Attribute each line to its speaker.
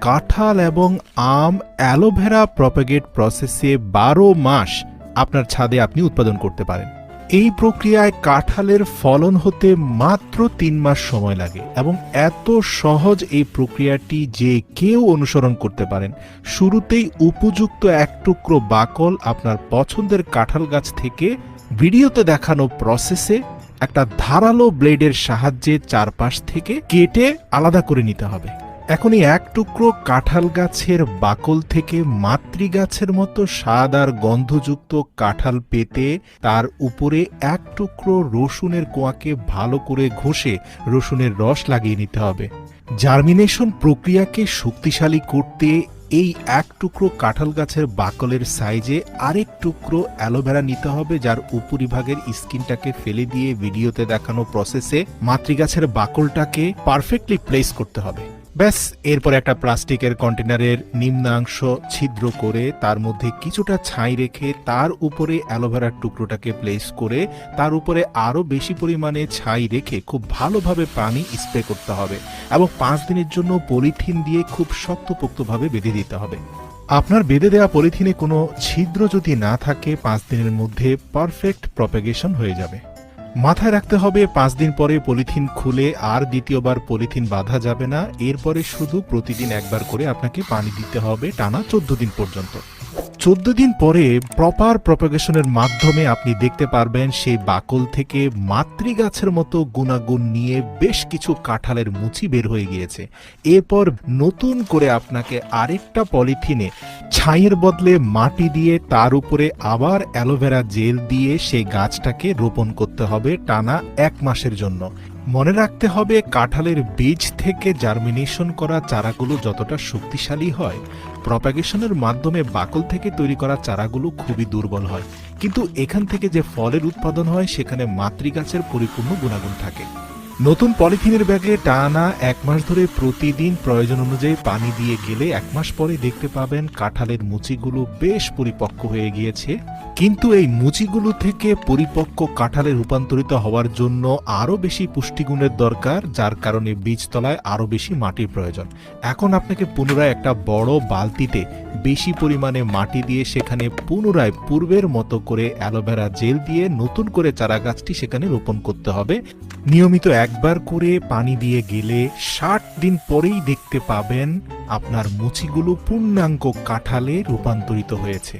Speaker 1: কাঁঠাল এবং আম aloe vera propagate প্রসেসে বারো মাস আপনার ছাদে আপনি উৎপাদন করতে পারেন। এই প্রক্রিয়ায় কাঁঠালের ফলন হতে মাত্র তিন মাস সময় লাগে এবং এত সহজ এই প্রক্রিয়াটি যে কেউ অনুসরণ করতে পারেন। শুরুতেই উপযুক্ত এক টুকরো বাকল আপনার পছন্দের কাঁঠাল গাছ থেকে ভিডিওতে দেখানো প্রসেসে একটা ধারালো ব্লেডের সাহায্যে চারপাশ থেকে কেটে আলাদা করে নিতে হবে। এখন এই এক টুকরো কাঁঠাল গাছের বাকল থেকে মাতৃ গাছের মতো স্বাদ আর গন্ধযুক্ত কাঁঠাল পেতে তার উপরে এক টুকরো রসুনের কোয়াকে ভালো করে ঘষে রসুনের রস লাগিয়ে নিতে হবে। জার্মিনেশন প্রক্রিয়াকে শক্তিশালী করতে এই এক টুকরো কাঁঠাল গাছের বাকলের সাইজে আরেক টুকরো অ্যালোভেরা নিতে হবে, যার উপরিভাগের স্কিনটাকে ফেলে দিয়ে ভিডিওতে দেখানো প্রসেসে মাতৃগাছের বাকলটাকে পারফেক্টলি প্লেস করতে হবে। ব্যাস, এরপর একটা প্লাস্টিকের কন্টেনারের নিম্নাংশ ছিদ্র করে তার মধ্যে কিছুটা ছাই রেখে তার উপরে অ্যালোভেরার টুকরোটাকে প্লেস করে তার উপরে আরও বেশি পরিমাণে ছাই রেখে খুব ভালোভাবে পানি স্প্রে করতে হবে এবং পাঁচ দিনের জন্য পলিথিন দিয়ে খুব শক্তপোক্তভাবে বেঁধে দিতে হবে। আপনার বেঁধে দেওয়া পলিথিনে কোনো ছিদ্র যদি না থাকে, পাঁচ দিনের মধ্যে পারফেক্ট প্রপেগেশন হয়ে যাবে। মাথায় রাখতে হবে, পাঁচ দিন পরে পলিথিন খুলে আর দ্বিতীয়বার পলিথিন বাঁধা যাবে না। এরপরে শুধু প্রতিদিন একবার করে আপনাকে পানি দিতে হবে টানা চোদ্দ দিন পর্যন্ত। চোদ্দ দিন পরে প্রপার প্রপাগেশনের মাধ্যমে আপনি দেখতে পারবেন সেই বাকল থেকে মাতৃগাছের মতো গুণাগুণ নিয়ে বেশ কিছু কাঁঠালের মুচি বের হয়ে গিয়েছে। এরপর নতুন করে আপনাকে আরেকটা পলিথিনে ছাইয়ের বদলে মাটি দিয়ে তার উপরে আবার অ্যালোভেরা জেল দিয়ে সেই গাছটাকে রোপণ করতে হবে টানা এক মাসের জন্য। মনে রাখতে হবে, কাঁঠালের বীজ থেকে জার্মিনেশন করা চারাগুলো যতটা শক্তিশালী হয় প্রপাগেশনের মাধ্যমে বাকল থেকে তৈরি করা চারাগুলো খুবই দুর্বল হয়। কিন্তু এখান থেকে যে ফলের উৎপাদন হয়, সেখানে মাতৃগাছের পরিপূর্ণ গুণাগুণ থাকে। নতুন পলিথিনের ব্যাগে টানা এক মাস ধরে প্রতিদিন প্রয়োজন অনুযায়ী পানি দিয়ে গেলে এক মাস পরে দেখতে পাবেন কাঁঠালের মুচিগুলো বেশ পরিপক্ক হয়ে গিয়েছে। কিন্তু এই মুচিগুলো থেকে পরিপক্ক কাঁঠালে রূপান্তরিত হওয়ার জন্য আরও বেশি পুষ্টিগুণের দরকার, যার কারণে বীজতলায় আরও বেশি মাটির প্রয়োজন। এখন আপনাকে পুনরায় একটা বড় বালতিতে বেশি পরিমাণে মাটি দিয়ে সেখানে পুনরায় পূর্বের মতো করে অ্যালোভেরা জেল দিয়ে নতুন করে চারা গাছটি সেখানে রোপণ করতে হবে। নিয়মিত একবার করে পানি দিয়ে গেলে ষাট দিন পরেই দেখতে পাবেন আপনার মুচিগুলো পূর্ণাঙ্গ কাঁঠালে রূপান্তরিত হয়েছে।